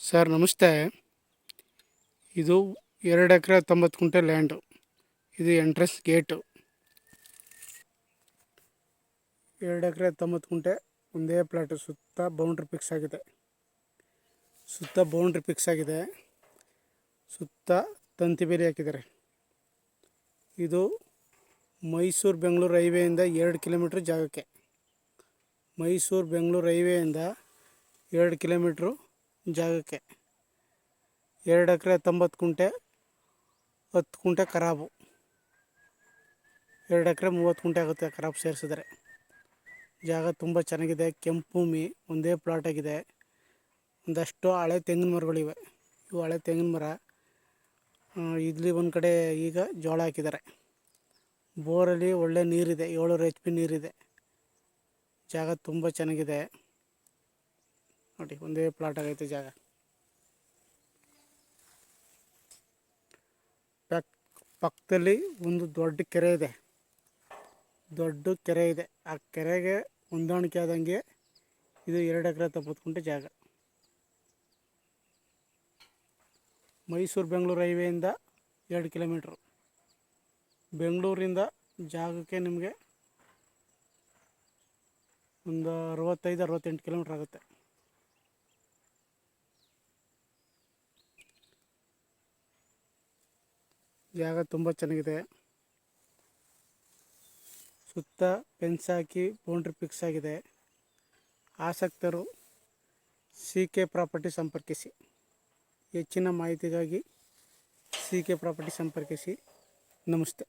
Sir ನಮಸ್ತೆ. ಇದು ಎರಡು ಎಕರೆ ತೊಂಬತ್ತು ಕುಂಟೆ ಲ್ಯಾಂಡು ಇದು ಎಂಟ್ರೆನ್ಸ್ ಗೇಟು ಎರಡು ಎಕರೆ ತೊಂಬತ್ತು ಕುಂಟೆ ಒಂದೇ ಪ್ಲಾಟು ಸುತ್ತ ಬೌಂಡ್ರಿ ಫಿಕ್ಸ್ ಆಗಿದೆ. ಸುತ್ತ ಬೌಂಡ್ರಿ ಫಿಕ್ಸ್ ಆಗಿದೆ. ಸುತ್ತ ತಂತಿ ಬೇಲಿ ಹಾಕಿದ್ದಾರೆ. ಇದು ಮೈಸೂರು ಬೆಂಗಳೂರು ಹೈವೇಯಿಂದ ಎರಡು ಕಿಲೋಮೀಟ್ರ್ ಜಾಗಕ್ಕೆ. ಮೈಸೂರು ಬೆಂಗಳೂರು ಹೈವೇಯಿಂದ ಎರಡು ಕಿಲೋಮೀಟ್ರು ಜಾಗಕ್ಕೆ. ಎರಡು ಎಕರೆ ತೊಂಬತ್ತು ಕುಂಟೆ, ಹತ್ತು ಕುಂಟೆ ಖರಾಬು ಎರಡು ಎಕರೆ, ಮೂವತ್ತು ಕುಂಟೆ ಆಗುತ್ತೆ ಖರಾಬು ಸೇರಿಸಿದ್ರೆ. ಜಾಗ ತುಂಬ ಚೆನ್ನಾಗಿದೆ, ಕೆಂಪು ಭೂಮಿ ಒಂದೇ ಪ್ಲಾಟ್ ಆಗಿದೆ. ಒಂದಷ್ಟು ಹಳೆ ತೆಂಗಿನ ಮರಗಳಿವೆ. ಇವು ಹಳೆ ತೆಂಗಿನ ಮರ. ಇಲ್ಲಿ ಒಂದು ಕಡೆ ಈಗ ಜೋಳ ಹಾಕಿದ್ದಾರೆ. ಬೋರಲ್ಲಿ ಒಳ್ಳೆ ನೀರಿದೆ, ಏಳೂರು ಎಚ್ ಪಿ ನೀರಿದೆ. ಜಾಗ ತುಂಬ ಚೆನ್ನಾಗಿದೆ. ನೋಡಿ, ಒಂದೇ ಪ್ಲಾಟ್ ಆಗೈತೆ ಜಾಗ. ಪಕ್, ಪಕ್ಕದಲ್ಲಿ ಒಂದು ದೊಡ್ಡ ಕೆರೆ ಇದೆ. ದೊಡ್ಡ ಕೆರೆ ಇದೆ. ಆ ಕೆರೆಗೆ ಹೊಂದಾಣಿಕೆ ಆದಂಗೆ ಇದು ಎರಡು ಎಕರೆ ತಪ್ಪತ್ಕೊಂಡ ಜಾಗ. ಮೈಸೂರು ಬೆಂಗಳೂರು ಹೈವೇಯಿಂದ ಎರಡು ಕಿಲೋಮೀಟ್ರು. ಬೆಂಗಳೂರಿಂದ ಜಾಗಕ್ಕೆ ನಿಮಗೆ ಒಂದು ಅರವತ್ತೈದು, ಅರವತ್ತೆಂಟು ಕಿಲೋಮೀಟ್ರ್ ಆಗುತ್ತೆ. ಜಾಗ ತುಂಬ ಚೆನ್ನಾಗಿದೆ. ಸುತ್ತ ಪೆನ್ಸ್ ಹಾಕಿ ಬೌಂಡ್ರಿ ಫಿಕ್ಸ್ ಆಗಿದೆ. ಆಸಕ್ತರು ಸಿ ಕೆ ಪ್ರಾಪರ್ಟಿ ಸಂಪರ್ಕಿಸಿ. ಹೆಚ್ಚಿನ ಮಾಹಿತಿಗಾಗಿ ಸಿ ಕೆ ಪ್ರಾಪರ್ಟಿ ಸಂಪರ್ಕಿಸಿ. ನಮಸ್ತೆ.